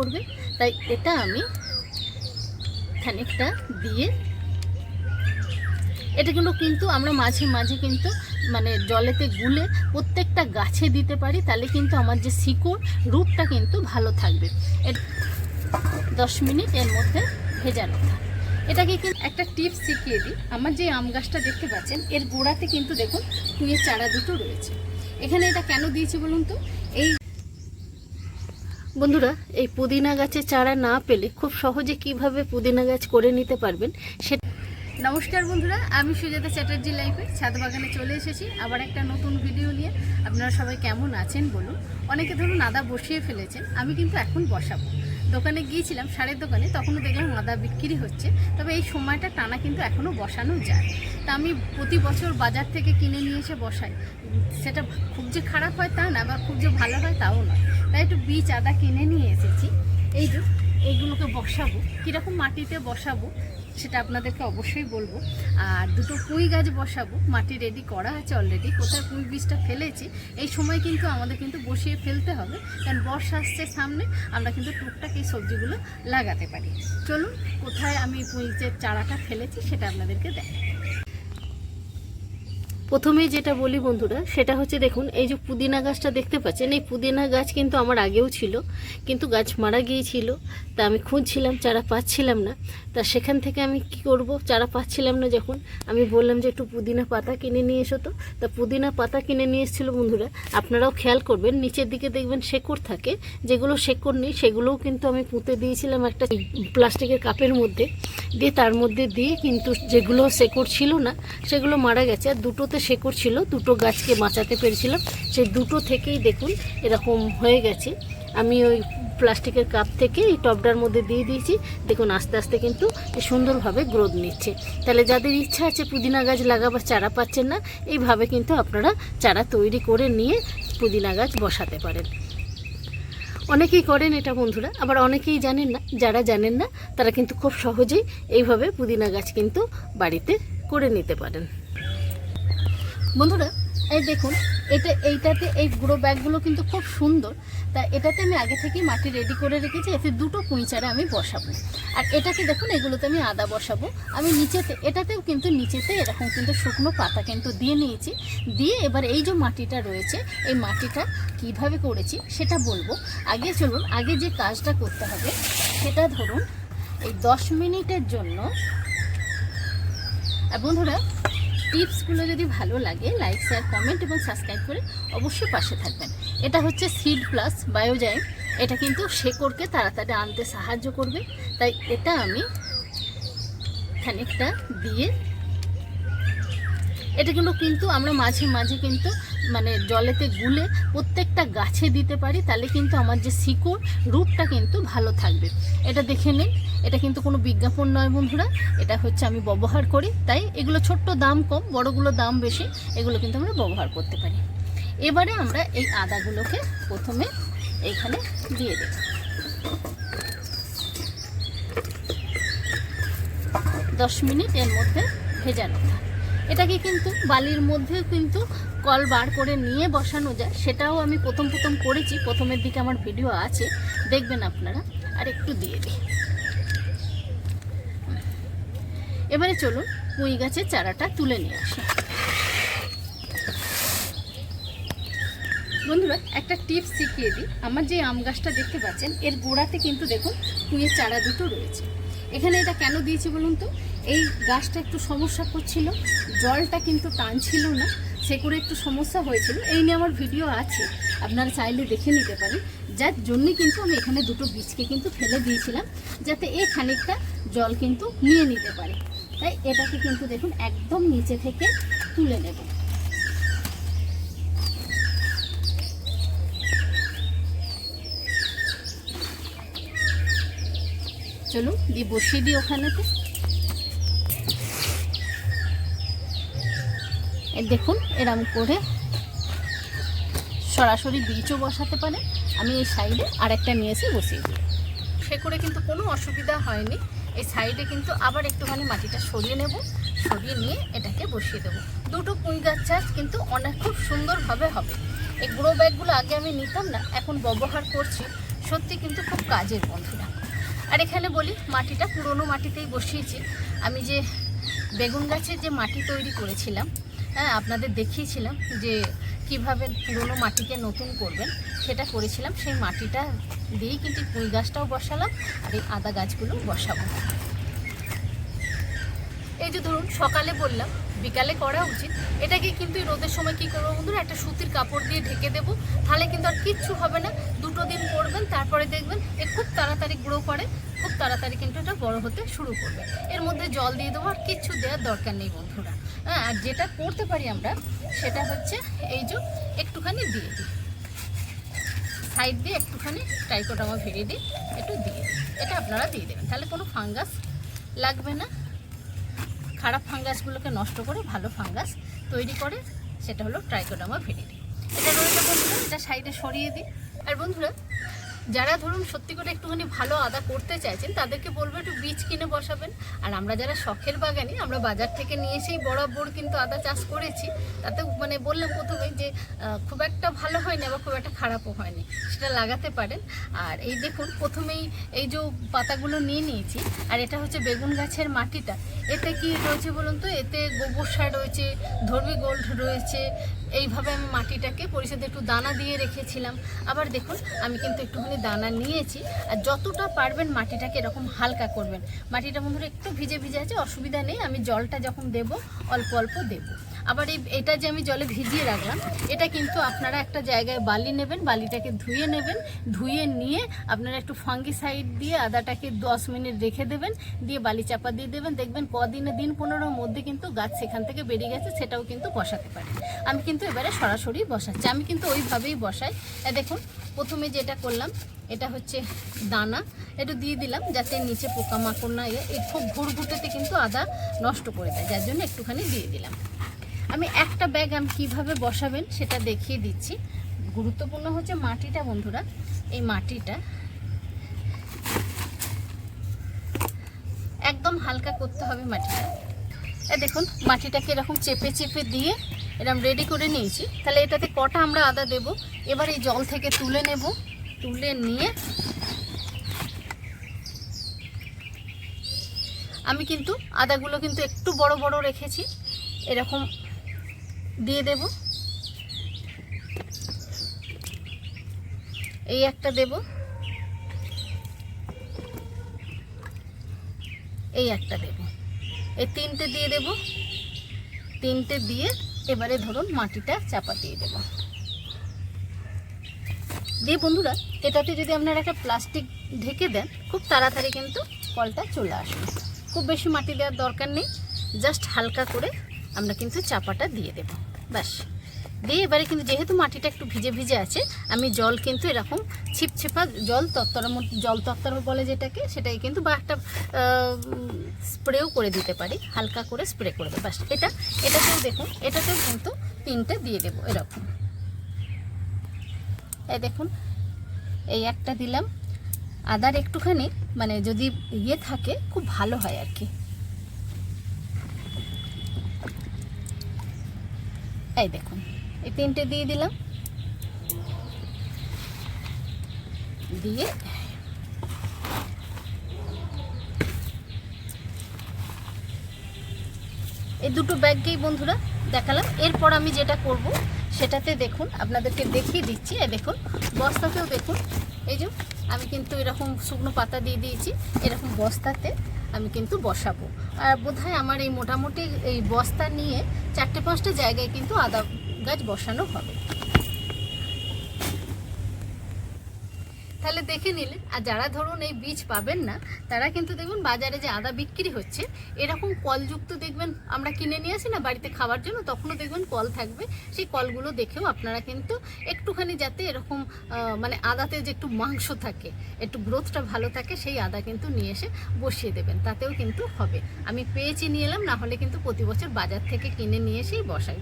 করবে। তাই এটা আমি খানিকটা দিয়ে এটা কিন্তু আমরা মাঝে মাঝে কিন্তু মানে জলেতে গুলে প্রত্যেকটা গাছে দিতে পারি, তাহলে কিন্তু আমার যে শিকড় রূপটা কিন্তু ভালো থাকবে। এর দশ মিনিট এর মধ্যে ভেজানো এটাকে কিন্তু একটা টিপস শিখিয়ে দিই। আমার যে আম গাছটা দেখতে পাচ্ছেন, এর গোড়াতে কিন্তু দেখুন কুইয়ের চারা দুটো রয়েছে। এখানে এটা কেন দিয়েছি বলুন তো? এই বন্ধুরা, এই পুদিনা গাছের চারা না পেলে খুব সহজে কীভাবে পুদিনা গাছ করে নিতে পারবেন সে নমস্কার বন্ধুরা, আমি সুজাতা চ্যাটার্জি লাইফে ছাদ বাগানে চলে এসেছি। আবার একটা নতুন ভিডিও নিয়ে। আপনারা সবাই কেমন আছেন বলুন? অনেকে ধরুন আদা বসিয়ে ফেলেছেন, আমি কিন্তু এখন বসাবো। দোকানে গিয়েছিলাম, সারের দোকানে, তখনও দেখলাম আদা বিক্রি হচ্ছে। তবে এই সময়টা টানা কিন্তু এখনও বসানো যায়। তা আমি প্রতি বছর বাজার থেকে কিনে নিয়ে এসে বসাই। সেটা খুব যে খারাপ হয় তা না, বা খুব যে ভালো হয় তাও না তাই একটু বীজ আদা কিনে নিয়ে এসেছি। এই যে এইগুলোকে বসাবো। কীরকম মাটিতে বসাবো, সেটা আপনাদেরকে অবশ্যই বলব। আর দুটো পুঁই গাছ বসাবো, মাটি রেডি করা আছে অলরেডি কোথায় পুঁই বীজটা ফেলেছি, এই সময় কিন্তু আমাদের কিন্তু বসিয়ে ফেলতে হবে। কারণ বর্ষা আসছে সামনে, আমরা কিন্তু টুকটাক এই সবজিগুলো লাগাতে পারি। চলুন, কোথায় আমি যে চারাটা ফেলেছি, সেটা আপনাদেরকে দেখ প্রথমেই যেটা বলি বন্ধুরা, সেটা হচ্ছে দেখুন, এই যে পুদিনা গাছটা দেখতে পাচ্ছেন, এই পুদিনা গাছ কিন্তু আমার আগেও ছিল, কিন্তু গাছ মারা গিয়েছিল, তা আমি খুঁজছিলাম, চারা পাচ্ছিলাম না, তা সেখান থেকে আমি কি করব, চারা পাচ্ছিলাম না যখন, আমি বললাম যে একটু পুদিনা পাতা কিনে নিয়ে এসো তো, তা পুদিনা পাতা কিনে নিয়ে এসেছিল বন্ধুরা, আপনারাও খেয়াল করবেন, নিচের দিকে দেখবেন শেকড় থাকে, যেগুলো শেকড় নেই, সেগুলোও কিন্তু আমি পুঁতে দিয়েছিলাম একটা প্লাস্টিকের কাপের মধ্যে, দিয়ে তার মধ্যে দিয়ে কিন্তু যেগুলো শেকড় ছিল না, সেগুলো মারা গেছে, আর দুটোতে শেকড় ছিল, দুটো গাছকে বাঁচাতে পেরেছিলাম। সেই দুটো থেকেই দেখুন এরকম হয়ে গেছে। আমি ওই প্লাস্টিকের কাপ থেকে এই টবটার মধ্যে দিয়ে দিয়েছি। দেখুন আস্তে আস্তে কিন্তু সুন্দরভাবে গ্রোথ নিচ্ছে। তাহলে যাদের ইচ্ছা আছে পুদিনা গাছ লাগাবার, চারা পাচ্ছেন না, এইভাবে কিন্তু আপনারা চারা তৈরি করে নিয়ে পুদিনা গাছ বসাতে পারেন। অনেকেই করেন এটা বন্ধুরা, আবার অনেকেই জানেন না, যারা জানেন না, তারা কিন্তু খুব সহজেই এইভাবে পুদিনা গাছ কিন্তু বাড়িতে করে নিতে পারেন। বন্ধুরা, এই দেখুন, এটা, এইটাতে এই গ্রো ব্যাগগুলো কিন্তু খুব সুন্দর। তা এটাতে আমি আগে থেকেই মাটি রেডি করে রেখেছি, এতে দুটো পুঁই চারা আমি বসাবো। আর এটাতে দেখুন, এগুলোতে আমি আদা বসাবো। আমি নিচেতে, এটাতেও কিন্তু নিচেতে এরকম কিন্তু শুকনো পাতা কিন্তু দিয়ে নিয়েছি। দিয়ে এবার এই যে মাটিটা রয়েছে, এই মাটিটা কীভাবে করেছি সেটা বলব। আগে চলুন, আগে যে কাজটা করতে হবে, সেটা ধরুন, এই দশ মিনিটের জন্য। আর বন্ধুরা টিপসগুলো যদি ভালো লাগে লাইক শেয়ার কমেন্ট এবং সাবস্ক্রাইব করে অবশ্যই পাশে থাকবেন। এটা হচ্ছে সিড প্লাস বায়োজাইম এটা কিন্তু শেকড়কে তাড়াতাড়ি আনতে সাহায্য করবে। তাই এটা আমি খানিকটা দিয়ে এটা কিন্তু কিন্তু আমরা মাঝে মাঝে কিন্তু মানে জলেতে গুলে প্রত্যেকটা গাছে দিতে পারি, তাহলে কিন্তু আমার যে শিকড় রূপটা কিন্তু ভালো থাকবে। এটা দেখে নিন, এটা কিন্তু কোনো বিজ্ঞাপন নয় বন্ধুরা, এটা হচ্ছে আমি ব্যবহার করি, তাই এগুলো ছোট্ট দাম কম, বড়গুলো দাম বেশি, এগুলো কিন্তু আমরা ব্যবহার করতে পারি। এবারে আমরা এই আদাগুলোকে প্রথমে এইখানে দিয়ে দেব। দশ মিনিট এর মধ্যে ভেজানো থাক এটাকে কিন্তু বালির মধ্যে কিন্তু কল বার করে নিয়ে বসানো যায়। সেটাও আমি প্রথম প্রথম করেছি, প্রথমের দিকে আমার ভিডিও আছে, দেখবেন আপনারা। আর একটু দিয়ে দিই। এবারে চলুন পুঁই গাছের চারাটা তুলে নিয়ে আসি। বন্ধুরা, একটা টিপস শিখিয়ে দিই। আমার যে আম গাছটা দেখতে পাচ্ছেন, এর গোড়াতে কিন্তু দেখুন কুঁয়ের চারা দুটো রয়েছে। এখানে এটা কেন দিয়েছি বলুন তো? এই গাছটা একটু সমস্যা করছিল। জলটা কিন্তু টানছিল না, সে করে একটু সমস্যা হয়েছিল। এই নিয়ে আমার ভিডিও আছে, আপনারা চাইলে দেখে নিতে পারেন। যার জন্যে কিন্তু আমি এখানে দুটো বীজকে কিন্তু ফেলে দিয়েছিলাম, যাতে এ খানিকটা জল কিন্তু নিয়ে নিতে পারে। তাই এটাকে কিন্তু দেখুন একদম নিচে থেকে তুলে নেব। চলুন, দিয়ে বসিয়ে দিই ওখানেতে। দেখুন, এরম করে সরাসরি বীজও বসাতে পারে। আমি এই সাইডে আরেকটা নিয়ে এসে বসিয়ে দিই। সে করে কিন্তু কোনো অসুবিধা হয়নি। এই সাইডে কিন্তু আবার একটুখানি মাটিটা সরিয়ে নেব, সরিয়ে নিয়ে এটাকে বসিয়ে দেবো। দুটো পুঁই গাছ চাষ কিন্তু অনেক খুব সুন্দরভাবে হবে। এই গ্রো ব্যাগগুলো আগে আমি নিতাম না, এখন ব্যবহার করছি। সত্যি কিন্তু খুব কাজের বন্ধুরা। আর এখানে বলি, মাটিটা পুরনো মাটিতেই বসিয়েছি। আমি যে বেগুন গাছের যে মাটি তৈরি করেছিলাম হ্যাঁ আপনাদের দেখিয়েছিলাম যে কীভাবে পুরনো মাটিকে নতুন করবেন, সেটা করেছিলাম। সেই মাটিটা দিয়েই কিন্তু ফুল গাছটাও বসালাম আর এই আদা গাছগুলো বসাবো। এই যে ধরুন, সকালে বললাম, বিকালে করা উচিত। এটাকে কিন্তু রোদের সময় কি করব বন্ধুরা? একটা সুতির কাপড় দিয়ে ঢেকে দেবো। তাহলে কিন্তু আর কিচ্ছু হবে না। দুটো দিন করবেন তারপরে দেখবেন এ খুব তাড়াতাড়ি গ্রো করে, খুব তাড়াতাড়ি কিন্তু এটা বড় হতে শুরু করবে। এর মধ্যে জল দিয়ে দেবো আর কিচ্ছু দেওয়ার দরকার নেই বন্ধুরা। হ্যাঁ আর যেটা করতে পারি আমরা, সেটা হচ্ছে এই যে একটুখানি দিয়ে দিই। সাইড দিয়ে একটুখানি ট্রাইকোটামা ভেড়ে দিই, একটু দিয়ে দিই। এটা আপনারা দিয়ে দেবেন। তাহলে কোনো ফাঙ্গাস লাগবে না। খারাপ ফাঙ্গাসগুলোকে নষ্ট করে ভালো ফাঙ্গাস তৈরি করে, সেটা হলো ট্রাইকোডামা ভেরিডি এটা রয়েছে বন্ধুরা, এটা সাইডে সরিয়ে দিই। আর বন্ধুরা যারা ধরুন সত্যি করে একটুখানি ভালো আদা করতে চাইছেন, তাদেরকে বলব একটু বীজ কিনে বসাবেন। আর আমরা যারা শখের বাগানি, আমরা বাজার থেকে নিয়ে এসেই বরাবর কিন্তু আদা চাষ করেছি। তাতে মানে বললাম প্রথমেই যে খুব একটা ভালো হয়নি, আবার খুব একটা খারাপও হয়নি। সেটা লাগাতে পারেন। আর এই দেখুন, প্রথমেই এই যে পাতাগুলো নিয়ে নিয়েছি, আর এটা হচ্ছে বেগুন গাছের মাটিটা। এতে কি রয়েছে বলুন তো? এতে গোবর সার রয়েছে, ধর্মী গোল্ড রয়েছে। এইভাবে আমি মাটিটাকে পরিষদে একটু দানা দিয়ে রেখেছিলাম। আবার দেখুন, আমি কিন্তু একটুখানি দানা নিয়েছি, আর যতটা পারবেন মাটিটাকে এরকম হালকা করবেন। মাটিটা বন্ধুরা একটু ভিজে ভিজে আছে, অসুবিধা নেই, আমি জলটা যখন দেব, অল্প অল্প দেব। আবার এই, এটা যে আমি জলে ভিজিয়ে রাখলাম, এটা কিন্তু আপনারা একটা জায়গায় বালি নেবেন, বালিটাকে ধুয়ে নেবেন, ধুয়ে নিয়ে আপনারা একটু ফাঙ্গিসাইড দিয়ে আদাটাকে দশ মিনিট রেখে দেবেন, দিয়ে বালি চাপা দিয়ে দেবেন। দেখবেন কদিনে দিন পনেরোর মধ্যে কিন্তু গাছ সেখান থেকে বেরিয়ে গেছে, সেটাও কিন্তু বসাতে পারে আমি কিন্তু এবারে সরাসরি বসাচ্ছি, আমি কিন্তু ওইভাবেই বসাই। দেখুন প্রথমে যেটা করলাম, এটা হচ্ছে দানা। একটু দিয়ে দিলাম যাতে নিচে পোকামাকড় না এই খুব ঘুরঘুটেতে কিন্তু আদা নষ্ট করে দেয়, যার জন্য একটুখানি দিয়ে দিলাম। আমি একটা ব্যাগ আমি কীভাবে বসাবেন সেটা দেখিয়ে দিচ্ছি। গুরুত্বপূর্ণ হচ্ছে মাটিটা, বন্ধুরা। এই মাটিটা একদম হালকা করতে হবে মাটিটা। দেখুন, মাটিটাকে এরকম চেপে চেপে দিয়ে এরকম রেডি করে নিয়েছি। তাহলে এটাতে কটা আমরা আদা দেব? এবার এই জল থেকে তুলে নেব। তুলে নিয়ে আমি কিন্তু আদাগুলো কিন্তু একটু বড় বড় রেখেছি। এরকম দিয়ে দেব। এই একটা দেব। এই একটা দেব। এই তিনটে দিয়ে দেব। তিনটে দিয়ে এবারে ধরুন মাটিটা চাপা দিয়ে দেব। দিয়ে বন্ধুরা, এটাতে যদি আপনারা একটা প্লাস্টিক ঢেকে দেন, খুব তাড়াতাড়ি কিন্তু কলটা চলে আসবে। খুব বেশি মাটি দেওয়ার দরকার নেই, জাস্ট হালকা করে আমরা কিন্তু চাপাটা দিয়ে দেব। ব্যাস। দিয়ে এবারে কিন্তু যেহেতু মাটিটা একটু ভিজে ভিজে আছে, আমি জল কিন্তু এরকম ছিপছিপা জল তত্তর জল তত্তর বলে যেটাকে সেটাই কিন্তু বা একটা স্প্রেও করে দিতে পারি, হালকা করে স্প্রে করে দেবো। এটা, এটাতেও দেখুন, এটাতেও কিন্তু তিনটে দিয়ে দেবো এরকম। এই দেখুন, এই একটা দিলাম। আদার একটুখানি মানে যদি ইয়ে থাকে, খুব ভালো হয় আর কি। এই দেখুন। এই তিনটে দিয়ে দিলাম। দিয়ে এই দুটো ব্যাগকেই বন্ধুরা দেখালাম। এরপর আমি যেটা করব, সেটাতে দেখুন, আপনাদেরকে দেখিয়ে দিচ্ছি। এই দেখুন, বস্তাতেও দেখুন, এই যে আমি কিন্তু এরকম শুকনো পাতা দিয়ে দিয়েছি, এরকম বস্তাতে আমি কিন্তু বসাবো। আর বোধহয় আমার এই মোটামুটি এই বস্তা নিয়ে চারটে পাঁচটা জায়গায় কিন্তু আদা গাছ বসানো হবে। তাহলে দেখে নিলেন, আর যারা ধরুন এই বীজ পাবেন না, তারা কিন্তু দেখবেন বাজারে যে আদা বিক্রি হচ্ছে, এরকম কলযুক্ত দেখবেন আমরা কিনে নিয়ে আসি না বাড়িতে খাওয়ার জন্য, তখনও দেখবেন কল থাকবে। সেই কলগুলো দেখেও আপনারা কিন্তু একটুখানি যাতে এরকম মানে আদাতে যে একটু মাংস থাকে, একটু গ্রোথটা ভালো থাকে, সেই আদা কিন্তু নিয়ে এসে বসিয়ে দেবেন। তাতেও কিন্তু হবে। আমি পেয়েছি, নিয়ে এলাম, না হলে কিন্তু প্রতি বছর বাজার থেকে কিনে নিয়ে এসেই বসাই।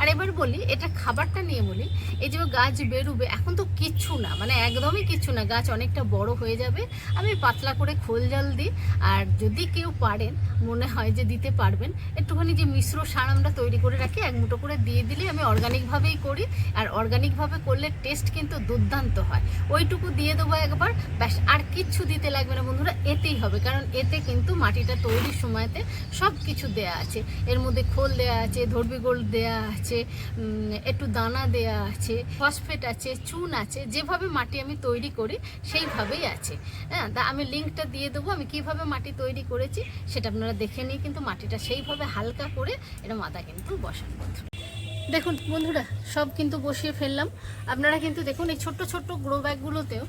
আর এবার বলি, এটা খাবারটা নিয়ে বলি, এই যে গাছ বেরোবে, এখন তো কিচ্ছু না মানে একদমই কিচ্ছু না, গাছ অনেকটা বড় হয়ে যাবে। আমি পাতলা করে খোল জল দিই, আর যদি কেউ পারেন, মনে হয় যে দিতে পারবেন, একটুখানি যে মিশ্র সার আমরা তৈরি করে রাখি, এক মুঠো করে দিয়ে দিলে আমি অর্গানিকভাবেই করি, আর অর্গানিকভাবে করলে টেস্ট কিন্তু দুর্দান্ত হয়। ওইটুকু দিয়ে দেবো একবার, ব্যাস, আর কিচ্ছু দিতে লাগবে না বন্ধুরা, এতেই হবে, কারণ এতে কিন্তু মাটিটা তৈরির সময়তে সব কিছু দেয়া আছে। এর মধ্যে খোল দেয়া আছে, ধর্বি গোল্ড দেয়া আছে উম, একটু দানা দেয়া আছে ফসফেট আছে চুন আছে যেভাবে মাটি আমি তৈরি করি সেইভাবেই আছে। হ্যাঁ তা আমি লিঙ্কটা দিয়ে দেবো আমি কীভাবে মাটি তৈরি করেছি সেটা আপনারা দেখে নিয়ে কিন্তু মাটিটা সেইভাবে হালকা করে এটা মাথা কিন্তু বসান দেখুন বন্ধুরা সব কিন্তু বসিয়ে ফেললাম। আপনারা কিন্তু দেখুন এই ছোট্ট ছোট্ট গ্রো ব্যাগগুলোতেও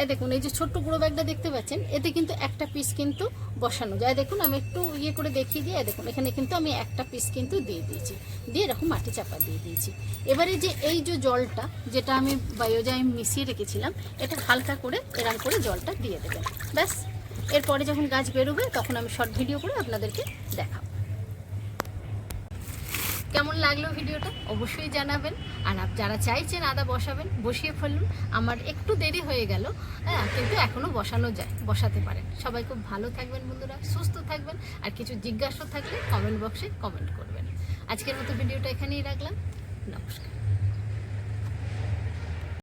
এই দেখুন, এই যে ছোট্ট গ্রো ব্যাগটা দেখতে পাচ্ছেন, এতে কিন্তু একটা পিস কিন্তু বসানো যায়। দেখুন, আমি একটু ইয়ে করে দেখিয়ে দিয়ে দেখুন, এখানে কিন্তু আমি একটা পিস কিন্তু দিয়ে দিয়েছি। দিয়ে এরকম মাটি চাপা দিয়ে দিয়েছি। এবারে যে এই যে জলটা, যেটা আমি বায়োজাইম মিশিয়ে রেখেছিলাম, এটা হালকা করে এরম করে জলটা দিয়ে দেবেন। ব্যাস, এরপরে যখন গাছ বেরোবে, তখন আমি শর্ট ভিডিও করে আপনাদেরকে দেখাবো। কেমন লাগল ভিডিওটা অবশ্যই জানাবেন। আর যারা চাইছেন আদা বসাবেন, বসিয়ে ফেলুন। আমার একটু দেরি হয়ে গেল হ্যাঁ কিন্তু এখনও বসানো যায়, বসাতে পারেন। সবাই খুব ভালো থাকবেন বন্ধুরা, সুস্থ থাকবেন। আর কিছু জিজ্ঞাসা থাকলে কমেন্ট বক্সে কমেন্ট করবেন। আজকের মতো ভিডিওটা এখানেই রাখলাম। নমস্কার।